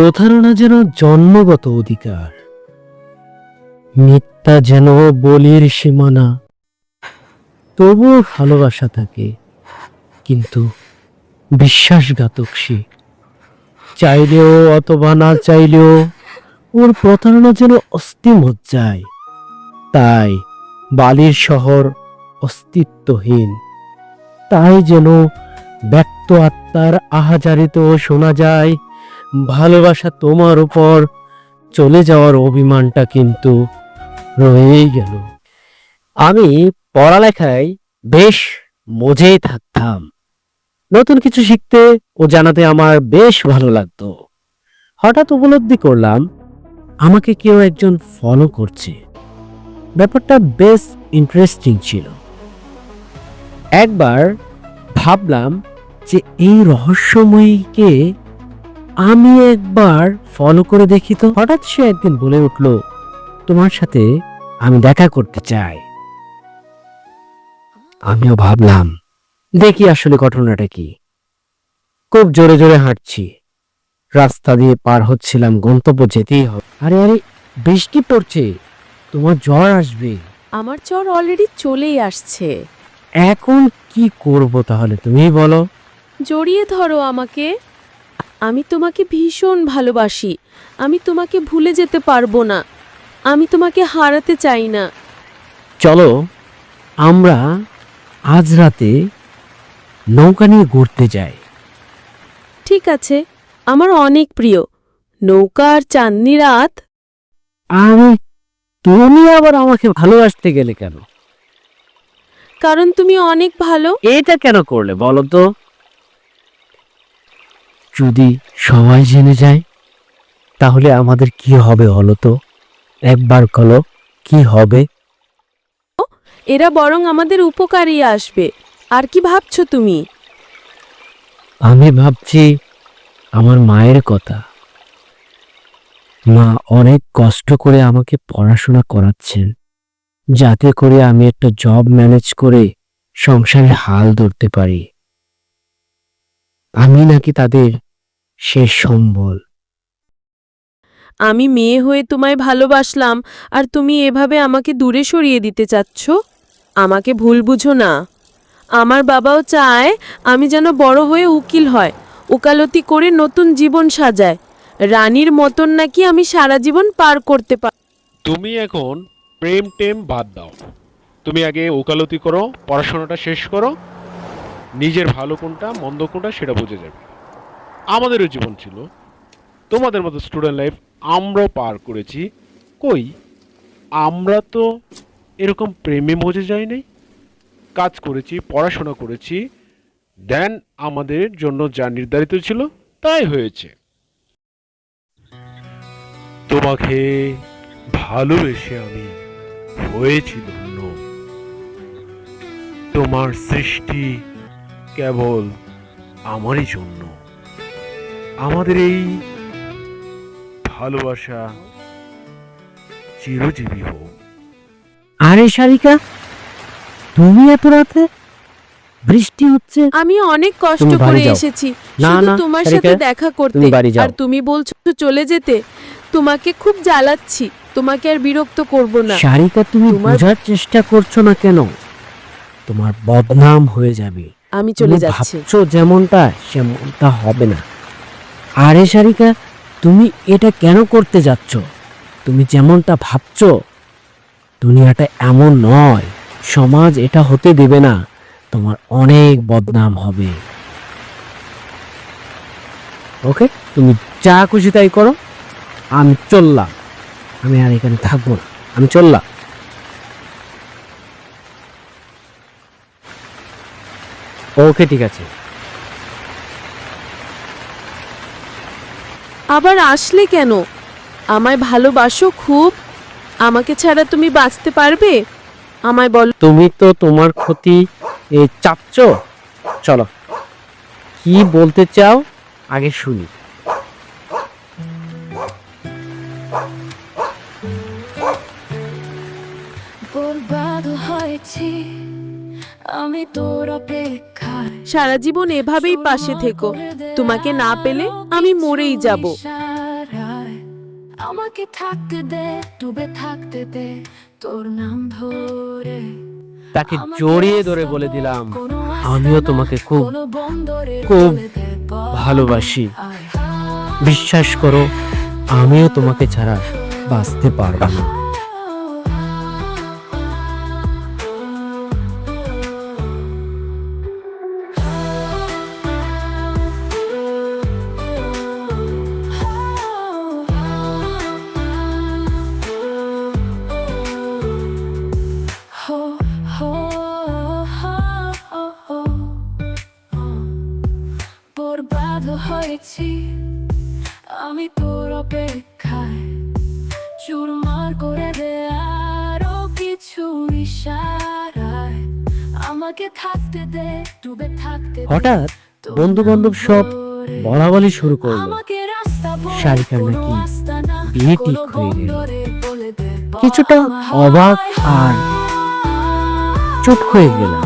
প্রতারণা যেন জন্মগত অধিকার। মিথ্যা যেন বলির সীমানা। তবুও ভালোবাসা থাকে, কিন্তু বিশ্বাসঘাতক সে। চাইলেও অথবা না চাইলেও ওর প্রতারণা যেন অস্থিমজ্জায় তাই বালির শহর অস্তিত্বহীন। তাই যেন ব্যক্ত আত্মার আহাজারিতেও শোনা যায় ভালোবাসা তোমার উপর। চলে যাওয়ার অভিমানটা কিন্তু রয়েই গেল। আমি পড়ালেখায় বেশ মজেই থাকতাম। নতুন কিছু শিখতে ও জানাতে আমার বেশ ভালো লাগতো। হঠাৎ উপলব্ধি করলাম, আমাকে কেউ একজন ফলো করছে। ব্যাপারটা বেশ ইন্টারেস্টিং ছিল। একবার ভাবলাম যে এই রহস্যময়ীকে আমি একবার ফলো করে দেখি তো। হঠাৎ সে একদিন বলে উঠল তোমার সাথে আমি দেখা করতে চাই। আমিও ভাবলাম দেখি আসলে ঘটনাটা কি। খুব জোরে জোরে হাঁটছি। রাস্তা দিয়ে পার হচ্ছিলাম গন্তব্য যেতেই হবে। আরে আরে বৃষ্টি পড়ছে তোমার জ্বর আসবে। আমার জ্বর অলরেডি চলেই আসছে। এখন কি করব তাহলে তুমি বলো। জড়িয়ে ধরো আমাকে। আমি তোমাকে ভীষণ ভালোবাসি। আমি তোমাকে ভুলে যেতে পারব না। আমি তোমাকে হারাতে চাই না। চলো আমরা আজ রাতে নৌকা নিয়ে ঘুরতে যাই। ঠিক আছে আমার অনেক প্রিয়। নৌকা আর চাঁদনি রাত? আমি তুমি আবার আমাকে ভালোবাসতে গেলে কেন? কারণ তুমি অনেক ভালো। এটা কেন করলে বলো তো? যদি সবাই জেনে যায় তাহলে আমাদের কি হবে বলো তো? একবার কলো কি হবে? এরা বরং আমাদের উপকারী আসবে। আর কি ভাবছ তুমি? আমি ভাবছি আমার মায়ের কথা। মা অনেক কষ্ট করে আমাকে পড়াশোনা করাচ্ছেন। যাতে করে আমি একটা জব ম্যানেজ করে সংসারে হাল ধরতে পারি। আমি নাকি তাদের শেষ সম্বল। আমি মেয়ে হয়ে তোমায় ভালোবাসলাম আর তুমি এভাবে আমাকে দূরে সরিয়ে দিতে চাচ্ছ? আমাকে ভুল বুঝো না। আমার বাবাও চায় আমি যেন বড় হয়ে উকিল হয় ওকালতি করে নতুন জীবন সাজায়। রানীর মতন নাকি আমি সারা জীবন পার করতে পার তুমি এখন প্রেম টেম বাদ দাও। তুমি আগে ওকালতি করো পড়াশোনাটা শেষ করো নিজের ভালো কোনটা মন্দ কোনটা সেটা বুঝে যাবে। আমাদেরও জীবন ছিল। তোমাদের মতো স্টুডেন্ট লাইফ আমরাও পার করেছি। কই? আমরা তো এরকম প্রেমে মজে যাই নাই। কাজ করেছি, পড়াশোনা করেছি। দেন আমাদের জন্য যা নির্ধারিত ছিল তাই হয়েছে। তোমাকে ভালোবেসে আমি হয়েছি ধন্য। তোমার সৃষ্টি কেবল আমারই জন্য। আমাদের এই ভালোবাসা চিরজীবী হোক। আরে শারিকা তুমি এত রাতে বৃষ্টি হচ্ছে? আমি অনেক কষ্ট করে এসেছি। শুধু তোমার সাথে দেখা করতে। আর তুমি বলছো চলে যেতে। তোমাকে খুব জ্বালাচ্ছি। তোমাকে আর বিরক্ত করব না। শারিকা তুমি বোঝার চেষ্টা করছ না কেন? তোমার বদনাম হয়ে যাবে। আমি চলে যাচ্ছি। ভাবছ যেমনটা সেমনটা হবে না। আরে সারিকা, তুমি এটা কেন করতে যাচ্ছ? তুমি যেমনটা ভাবছ, দুনিয়াটা এমন নয়। সমাজ এটা হতে দেবে না। তোমার অনেক বদনাম হবে। ওকে, তুমি যা খুশি তাই করো। আমি চললাম। আমি আর এখানে থাকব না। আমি চললাম। ওকে, ঠিক আছে। আবার আসলে কেন? আমায় ভালোবাসো খুব। আমাকে ছাড়া তুমি বাঁচতে পারবে? আমায় বলো। তুমি তো তোমার ক্ষতি এ, চলো। কি বলতে চাও? আগে শুনি। বরবাদ হয়েছি আমি তোর অপেক্ষায় সারা জীবন এভাবেই পাশে থেকো। তোমাকে না পেলে আমি মরেই যাব। আমাকে থাকতে দে ডুবে থাকতে দে তোর নাম ধরে। তাকে জড়িয়ে ধরে বলে দিলাম আমিও তোমাকে খুব কোনো খুব। ভালোবাসি। বিশ্বাস করো আমিও তোমাকে ছাড়া বাঁচতে পারব না। বরবাদ হয়েছি আমি তোর অপেক্ষায় চুরমার করে দে আরও কিছু ইশারায় আমাকে থাকতে দে ডুবে থাকতে হঠাৎ বন্ধু বান্ধব সব ধরে। বলা বলি শুরু করল শারিকার নাকি বিয়ে ঠিক হয়ে গেল। কিছুটা। অবাক আর চুপ হয়ে গেলাম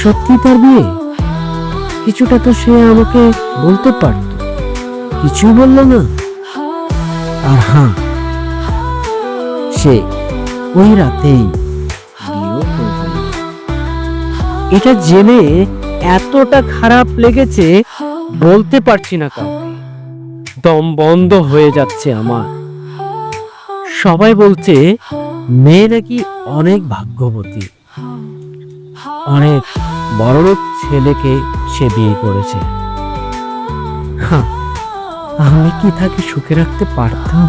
সত্যি তার বিয়ে কিছুটা তো সে আমাকে বলতে পারত। কিছুই বলল না। আর হ্যাঁ সে ওই রাতেই। এটা জেনে এতটা খারাপ লেগেছে, বলতে পারছি না কাউকে। দম বন্ধ হয়ে যাচ্ছে আমার। সবাই বলছে, মেয়ে নাকি অনেক ভাগ্যবতী। অনেক বড়লোক ছেলেকে সে বিয়ে করেছে। আমি কি তাকে সুখে রাখতে পারতাম?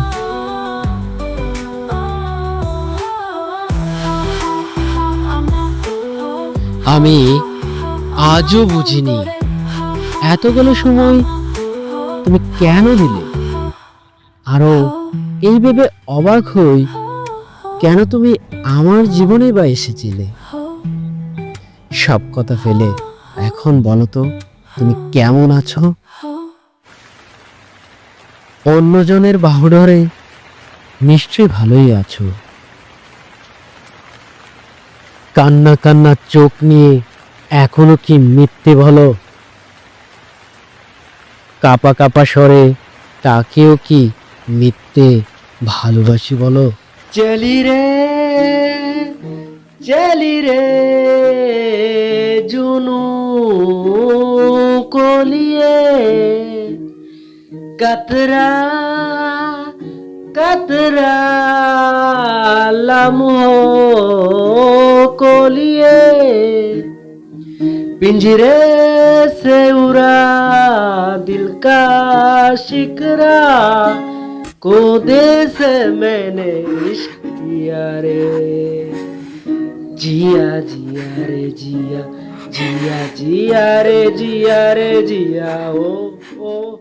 আমি আজও বুঝিনি। এতগুলো সময় তুমি কেন দিলে? আরও এই ভেবে অবাক হই কেন তুমি আমার জীবনে বা এসেছিলে? সব কথা ফেলে এখন বলো তো, তুমি কেমন আছো? অন্যজনের বাহুডরে নিশ্চয়ই ভালোই আছো। কান্না কান্না চোখ নিয়ে এখনও কি মিথ্যে বলো? কাপা কাপা স্বরে তাকেও কি মিথ্যে ভালোবাসি বলো? চলি রে চলি রে। জুনু কলিয়ে কতরা कतरा लम्हो को लिए पिंजरे से उड़ा दिल का शिकरा को दे से मैंने इश्क किया रे जिया जिया रे जिया જીયા જીયા રે જીયા રે જીયા ઓ ઓ.